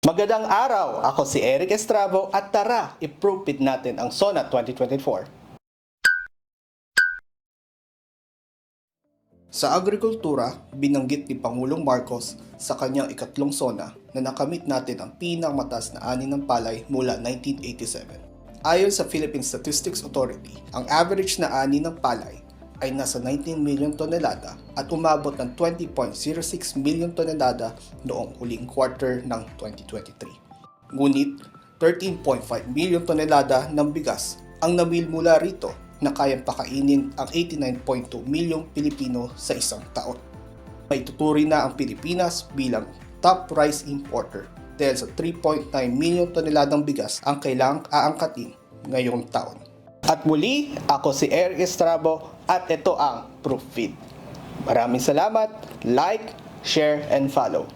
Magandang araw! Ako si Eric Estravo at tara, i-proof it natin ang SONA 2024. Sa agrikultura, binanggit ni Pangulong Marcos sa kanyang ikatlong SONA na nakamit natin ang pinakamatas na ani ng palay mula 1987. Ayon sa Philippine Statistics Authority, ang average na ani ng palay ay nasa 19 million tonelada at umabot ng 20.06 million tonelada noong huling quarter ng 2023. Ngunit 13.5 million tonelada ng bigas ang namil mula rito na kayang pakainin ang 89.2 milyong Pilipino sa isang taon. May tuturi na ang Pilipinas bilang top rice importer dahil sa 3.9 milyon toneladang bigas ang kailangang aangkatin ngayong taon. At muli, ako si Eric Estrabo at ito ang Proof Feed. Maraming salamat, like, share, and follow.